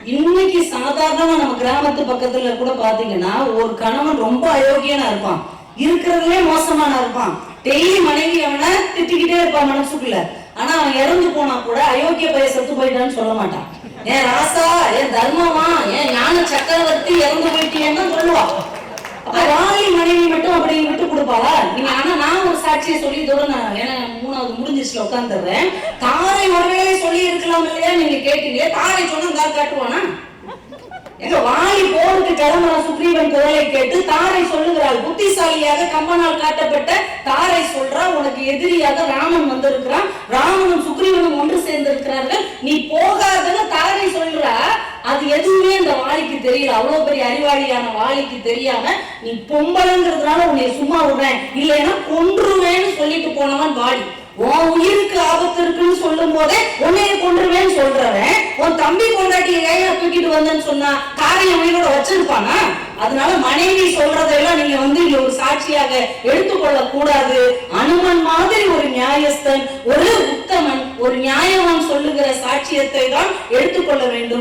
இன்னைக்கு சாதாரணமா நம்ம கிராமத்து பக்கத்துல கூட பாத்தீங்கன்னா ஒரு கணவன் ரொம்ப அயோக்கியனா இருப்பான். இருக்கிறதுலே மோசமான இருப்பான். டெய்லி மனைவி அவனை திட்டிக்கிட்டே இருப்பான் மனசுக்குள்ள. ஆனா அவன் இறந்து போனா கூட அயோக்கிய பைய செத்து போயிட்டான்னு சொல்ல மாட்டான். ஏன் ராசா ஏன் தர்மமா ஏன் ஞான சக்கரவர்த்தி இறந்து போயிட்டீங்கன்னு சொல்லுவான் அப்ப வாலி மனைவி மட்டும் அப்படி விட்டு கொடுப்பாளா? நீங்க ஆனா நான் ஒரு சாட்சியை சொல்லி தூரம் நான் ஏன்னா மூணாவது முடிஞ்சிச்சுல உட்காந்துடுறேன் தாரை ஒருவேளை சொல்லி இருக்கலாம் இல்லையா நீங்க கேட்டீங்க தாரை சொன்னா காட்டுவானா? எங்க வாலி போருக்கு கிளம்புற சுக்ரீவன் குரலை கேட்டு தாரை சொல்லுகிறாள். புத்திசாலியாக கம்பனால் காட்டப்பட்ட தாரை சொல்றா உனக்கு எதிரியாக ராமன் வந்திருக்கிறான். ராமனும் சுக்ரீவனும் ஒன்று சேர்ந்திருக்கிறார்கள். நீ போகாதன்னு தாரை சொல்றா. அது எதுவுமே அந்த வாலிக்கு தெரியல. அவ்வளவு பெரிய அறிவாளியான வாலிக்கு தெரியாம நீ பொம்பளைங்கிறதுனால உன்னை சும்மா விடுறேன். இல்லைன்னா கொன்றுவேன்னு சொல்லிட்டு போனவன் வாலி உன் உயிருக்கு ஆபத்து இருக்குன்னு சொல்லும் போதே உன்னைய கொன்றுவேன்னு சொல்றவன். உன் ஏன் தூக்கிட்டு வந்தேன்னு சொன்னா காரியம் உயிரோட வச்சிருப்பானா? அதனால மனைவி சொல்றதெல்லாம் நீங்க வந்து இங்க ஒரு சாட்சியாக எடுத்துக்கொள்ள கூடாது அனுமன் மாதிரி ஒரு நியாயஸ்தன் ஒரு உத்தமன் ஒரு நியாயவான் சொல்லுகிற சாட்சியத்தை தான் எடுத்துக்கொள்ள வேண்டும்.